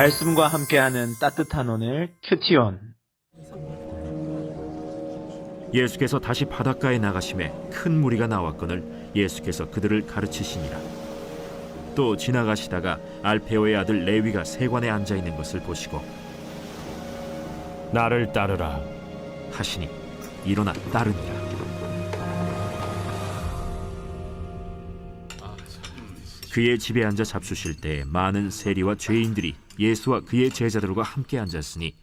말씀과 함께하는 따뜻한 오늘 큐티온 예수께서 다시 바닷가에 나가심에 큰 무리가 나왔거늘 예수께서 그들을 가르치시니라. 또 지나가시다가 알페오의 아들 레위가 세관에 앉아 있는 것을 보시고 나를 따르라. 하시니 일어나 따르니라. 그의 집에 앉아 잡수실 때 많은 세리와 죄인들이 예수와 그의 제자들과 함께 앉았으니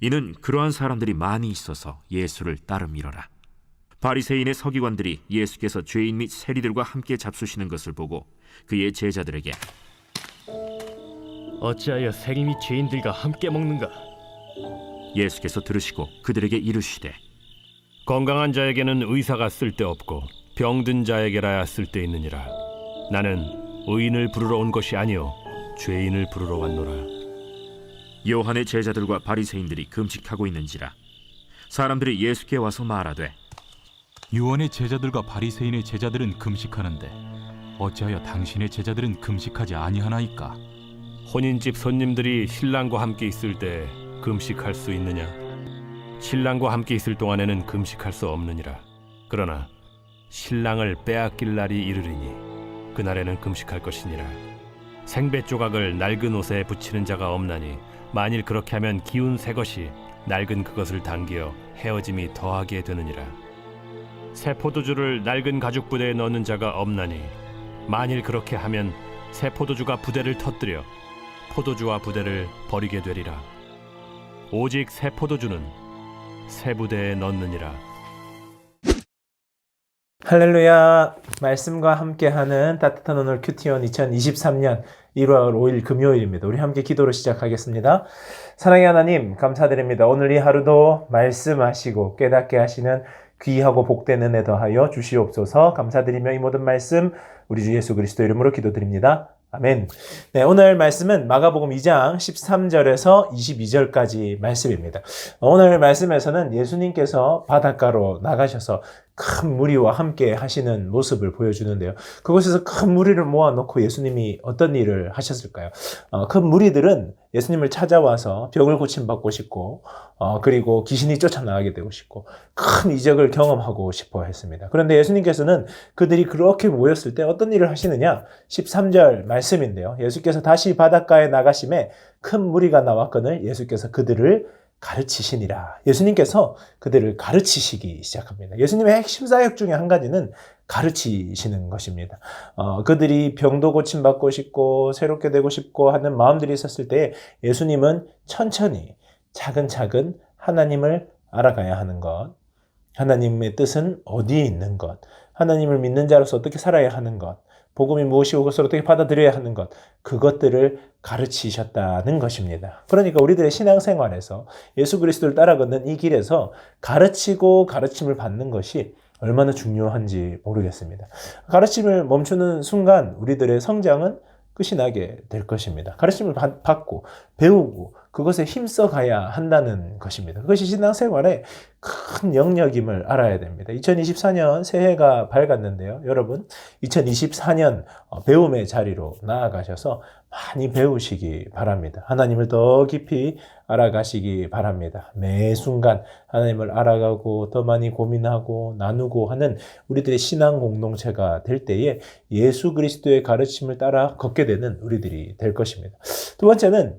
이는 그러한 사람들이 많이 있어서 예수를 따름이러라. 바리새인의 서기관들이 예수께서 죄인 및 세리들과 함께 잡수시는 것을 보고 그의 제자들에게 어찌하여 세리 및 죄인들과 함께 먹는가? 예수께서 들으시고 그들에게 이르시되 건강한 자에게는 의사가 쓸데없고 병든 자에게라야 쓸데있느니라. 나는 의인을 부르러 온 것이 아니요 죄인을 부르러 왔노라. 요한의 제자들과 바리새인들이 금식하고 있는지라 사람들이 예수께 와서 말하되 유언의 제자들과 바리새인의 제자들은 금식하는데 어찌하여 당신의 제자들은 금식하지 아니하나이까? 혼인집 손님들이 신랑과 함께 있을 때 금식할 수 있느냐? 신랑과 함께 있을 동안에는 금식할 수 없느니라. 그러나 신랑을 빼앗길 날이 이르리니 그날에는 금식할 것이니라. 생배 조각을 낡은 옷에 붙이는 자가 없나니 만일 그렇게 하면 기운 새 것이 낡은 그것을 당기어 헤어짐이 더하게 되느니라. 새 포도주를 낡은 가죽 부대에 넣는 자가 없나니 만일 그렇게 하면 새 포도주가 부대를 터뜨려 포도주와 부대를 버리게 되리라. 오직 새 포도주는 새 부대에 넣느니라. 할렐루야 말씀과 함께하는 따뜻한 오늘 큐티온 2023년 1월 5일 금요일입니다. 우리 함께 기도로 시작하겠습니다. 사랑의 하나님 감사드립니다. 오늘 이 하루도 말씀하시고 깨닫게 하시는 귀하고 복된 은혜 더하여 주시옵소서 감사드리며 이 모든 말씀 우리 주 예수 그리스도 이름으로 기도드립니다. 아멘. 네, 오늘 말씀은 마가복음 2장 13절에서 22절까지 말씀입니다. 오늘 말씀에서는 예수님께서 바닷가로 나가셔서 큰 무리와 함께 하시는 모습을 보여주는데요. 그곳에서 큰 무리를 모아놓고 예수님이 어떤 일을 하셨을까요? 어, 큰 무리들은 예수님을 찾아와서 병을 고침받고 싶고, 어, 그리고 귀신이 쫓아나가게 되고 싶고, 큰 이적을 경험하고 싶어 했습니다. 그런데 예수님께서는 그들이 그렇게 모였을 때 어떤 일을 하시느냐? 13절 말씀인데요. 예수께서 다시 바닷가에 나가심에 큰 무리가 나왔거늘 예수께서 그들을 가르치시니라. 예수님께서 그들을 가르치시기 시작합니다. 예수님의 핵심 사역 중에 한 가지는 가르치시는 것입니다. 어, 그들이 병도 고침받고 싶고 새롭게 되고 싶고 하는 마음들이 있었을 때 예수님은 천천히 차근차근 하나님을 알아가야 하는 것, 하나님의 뜻은 어디에 있는 것, 하나님을 믿는 자로서 어떻게 살아야 하는 것, 복음이 무엇이고 그것을 어떻게 받아들여야 하는 것, 그것들을 가르치셨다는 것입니다. 그러니까 우리들의 신앙생활에서 예수 그리스도를 따라 걷는 이 길에서 가르치고 가르침을 받는 것이 얼마나 중요한지 모르겠습니다. 가르침을 멈추는 순간 우리들의 성장은 끝이 나게 될 것입니다. 가르침을 받, 받고 배우고 그것에 힘써 가야 한다는 것입니다. 그것이 신앙생활의 큰 영역임을 알아야 됩니다. 2024년 새해가 밝았는데요. 여러분, 2024년 어, 배움의 자리로 나아가셔서 많이 배우시기 바랍니다. 하나님을 더 깊이 알아가시기 바랍니다. 매 순간 하나님을 알아가고 더 많이 고민하고 나누고 하는 우리들의 신앙 공동체가 될 때에 예수 그리스도의 가르침을 따라 걷게 되는 우리들이 될 것입니다. 두 번째는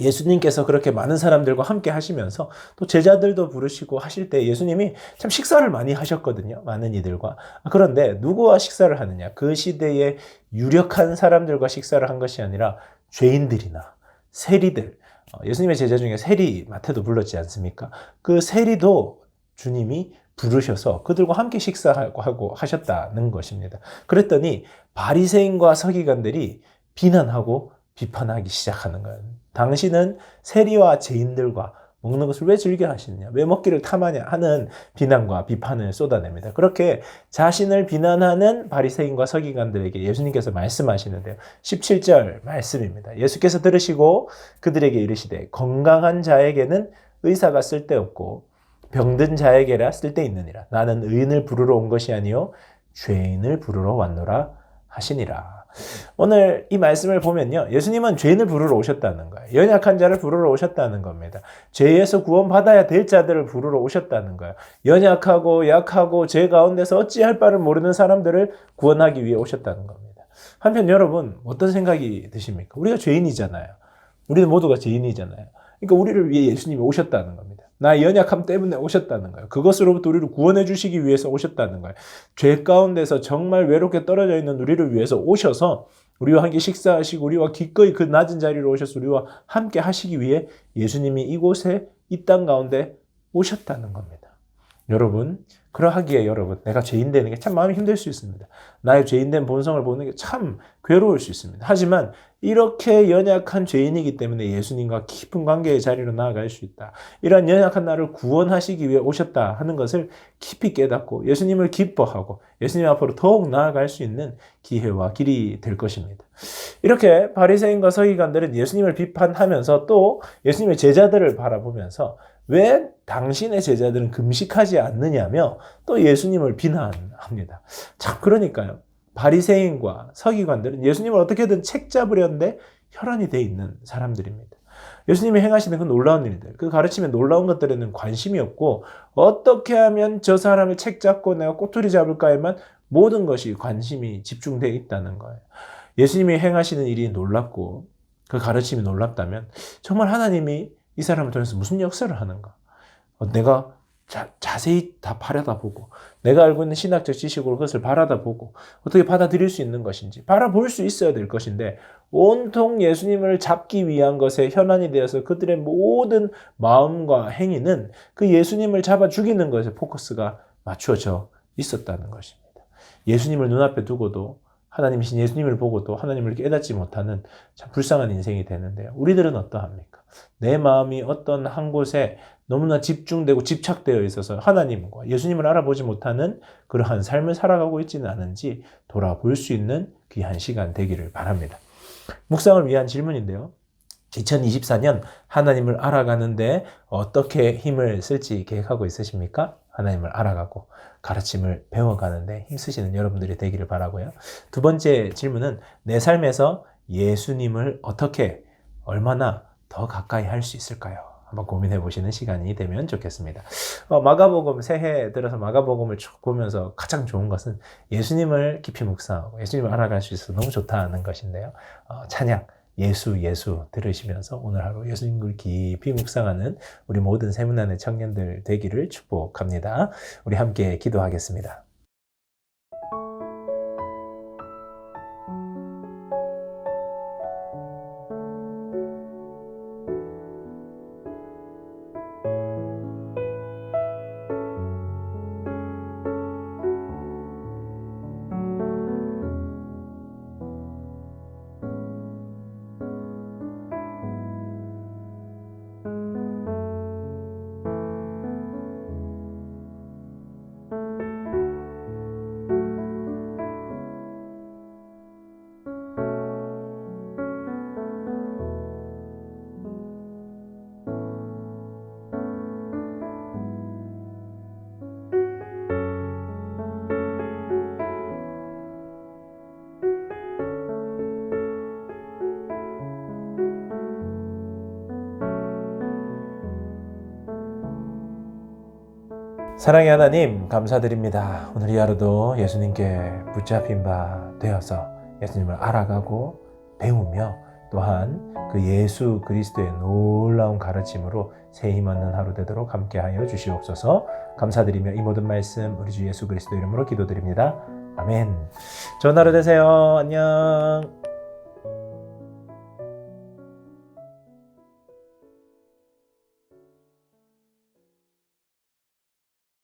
예수님께서 그렇게 많은 사람들과 함께 하시면서 또 제자들도 부르시고 하실 때 예수님이 참 식사를 많이 하셨거든요. 많은 이들과. 그런데 누구와 식사를 하느냐? 그 시대에 유력한 사람들과 식사를 한 것이 아니라 죄인들이나 세리들. 어, 예수님의 제자 중에 세리 마태도 불렀지 않습니까? 그 세리도 주님이 부르셔서 그들과 함께 식사하고 하고 하셨다는 것입니다. 그랬더니 바리새인과 서기관들이 비난하고 비판하기 시작하는 거예요. 당신은 세리와 죄인들과 먹는 것을 왜 즐겨 하시느냐? 왜 먹기를 탐하냐? 하는 비난과 비판을 쏟아냅니다. 그렇게 자신을 비난하는 바리새인과 서기관들에게 예수님께서 말씀하시는데요. 17절 말씀입니다. 예수께서 들으시고 그들에게 이르시되 건강한 자에게는 의사가 쓸데없고 병든 자에게라 쓸데있느니라. 나는 의인을 부르러 온 것이 아니요 죄인을 부르러 왔노라 하시니라. 오늘 이 말씀을 보면요. 예수님은 죄인을 부르러 오셨다는 거예요. 연약한 자를 부르러 오셨다는 겁니다. 죄에서 구원받아야 될 자들을 부르러 오셨다는 거예요. 연약하고 약하고 죄 가운데서 어찌할 바를 모르는 사람들을 구원하기 위해 오셨다는 겁니다. 한편 여러분 어떤 생각이 드십니까? 우리가 죄인이잖아요. 우리는 모두가 죄인이잖아요. 그러니까 우리를 위해 예수님이 오셨다는 겁니다. 나의 연약함 때문에 오셨다는 거예요. 그것으로부터 우리를 구원해 주시기 위해서 오셨다는 거예요. 죄 가운데서 정말 외롭게 떨어져 있는 우리를 위해서 오셔서 우리와 함께 식사하시고 우리와 기꺼이 그 낮은 자리로 오셔서 우리와 함께 하시기 위해 예수님이 이곳에 이 땅 가운데 오셨다는 겁니다. 여러분, 그러하기에 여러분, 내가 죄인 되는 게 참 마음이 힘들 수 있습니다. 나의 죄인된 본성을 보는 게 참 괴로울 수 있습니다. 하지만 이렇게 연약한 죄인이기 때문에 예수님과 깊은 관계의 자리로 나아갈 수 있다. 이러한 연약한 나를 구원하시기 위해 오셨다 하는 것을 깊이 깨닫고 예수님을 기뻐하고 예수님 앞으로 더욱 나아갈 수 있는 기회와 길이 될 것입니다. 이렇게 바리새인과 서기관들은 예수님을 비판하면서 또 예수님의 제자들을 바라보면서 왜 당신의 제자들은 금식하지 않느냐며 또 예수님을 비난합니다. 참 그러니까요. 바리새인과 서기관들은 예수님을 어떻게든 책 잡으려는데 혈안이 돼 있는 사람들입니다. 예수님이 행하시는 그 놀라운 일들, 그 가르침의 놀라운 것들에는 관심이 없고 어떻게 하면 저 사람을 책 잡고 내가 꼬투리 잡을까에만 모든 것이 관심이 집중되어 있다는 거예요. 예수님이 행하시는 일이 놀랍고 그 가르침이 놀랍다면 정말 하나님이 이 사람을 통해서 무슨 역사를 하는가? 어, 내가 자, 자세히 다 바라다보고 내가 알고 있는 신학적 지식으로 그것을 바라다보고 어떻게 받아들일 수 있는 것인지 바라볼 수 있어야 될 것인데 온통 예수님을 잡기 위한 것에 현안이 되어서 그들의 모든 마음과 행위는 그 예수님을 잡아 죽이는 것에 포커스가 맞추어져 있었다는 것입니다. 예수님을 눈앞에 두고도 하나님이신 예수님을 보고도 하나님을 깨닫지 못하는 참 불쌍한 인생이 되는데요. 우리들은 어떠합니까? 내 마음이 어떤 한 곳에 너무나 집중되고 집착되어 있어서 하나님과 예수님을 알아보지 못하는 그러한 삶을 살아가고 있지는 않은지 돌아볼 수 있는 귀한 시간 되기를 바랍니다. 묵상을 위한 질문인데요. 2024년 하나님을 알아가는데 어떻게 힘을 쓸지 계획하고 있으십니까? 하나님을 알아가고 가르침을 배워가는데 힘쓰시는 여러분들이 되기를 바라고요. 두 번째 질문은 내 삶에서 예수님을 어떻게 얼마나 더 가까이 할 수 있을까요? 한번 고민해 보시는 시간이 되면 좋겠습니다. 어, 마가복음 새해 들어서 마가복음을 쭉 보면서 가장 좋은 것은 예수님을 깊이 묵상하고 예수님을 알아갈 수 있어서 너무 좋다는 것인데요. 어, 찬양 예수 예수 들으시면서 오늘 하루 예수님을 깊이 묵상하는 우리 모든 세문안의 청년들 되기를 축복합니다. 우리 함께 기도하겠습니다. 사랑의 하나님 감사드립니다. 오늘 이 하루도 예수님께 붙잡힌 바 되어서 예수님을 알아가고 배우며 또한 그 예수 그리스도의 놀라운 가르침으로 새힘 얻는 하루 되도록 함께하여 주시옵소서 감사드리며 이 모든 말씀 우리 주 예수 그리스도 이름으로 기도드립니다. 아멘. 좋은 하루 되세요. 안녕.